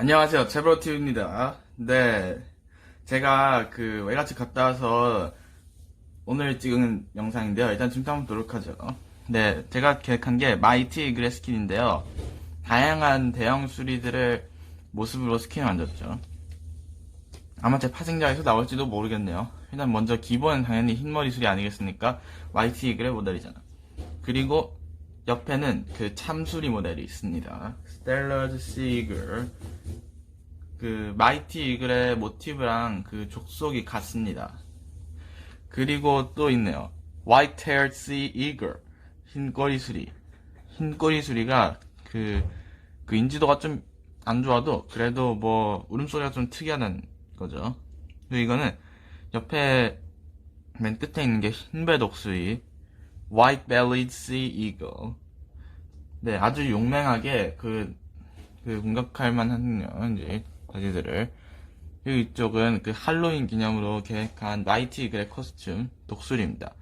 안녕하세요. 제브로티입니다. 네. 제가 그 외갓집 갔다 와서 오늘 찍은 영상인데요. 일단 지금 한번 보도록 하죠. 네. 제가 계획한 게 마이티 이글의 스킨인데요. 다양한 대형 수리들을 모습으로 스킨을 만들었죠. 아마 제 파생자에서 나올지도 모르겠네요. 일단 먼저 기본은 당연히 흰머리 수리 아니겠습니까? 마이티 이글의 모델이잖아. 그리고 옆에는 그 참수리 모델이 있습니다. 스텔러드 시글. 그 마이티 이글의 모티브랑 그 족속이 같습니다. 그리고 또 있네요. White Haired Sea Eagle. 흰 꼬리 수리. 흰 꼬리 수리가 그, 그 인지도가 좀 안 좋아도 그래도 뭐 울음소리가 좀 특이하다는 거죠. 그리고 이거는 옆에 맨 끝에 있는 게 흰배 독수리. White Bellied Sea Eagle. 네, 아주 용맹하게 그, 그 공격할 만한 이제 바지들을. 그리고 이쪽은 그 할로윈 기념으로 계획한 마이티 이글의 코스튬 독수리입니다.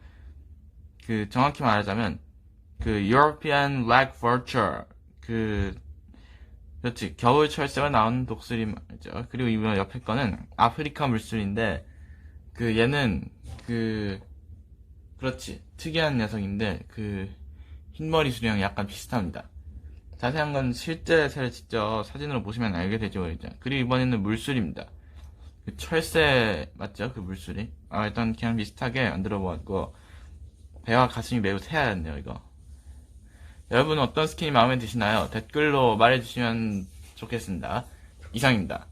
그 정확히 말하자면 그 European Lag Vulture 그 그렇지 겨울 철새가 나오는 독수리 말이죠. 그리고 이번 옆에 거는 아프리카 물술인데 그 얘는 그 그렇지 특이한 녀석인데 그 흰머리 수리랑 약간 비슷합니다. 자세한 건 실제 새를 직접 사진으로 보시면 알게 되죠. 그죠? 그리고 이번에는 물술입니다. 그 철새 맞죠? 그 물술이. 아 일단 그냥 비슷하게 만들어 보았고 배와 가슴이 매우 새하얗네요 이거. 여러분 어떤 스킨이 마음에 드시나요? 댓글로 말해주시면 좋겠습니다. 이상입니다.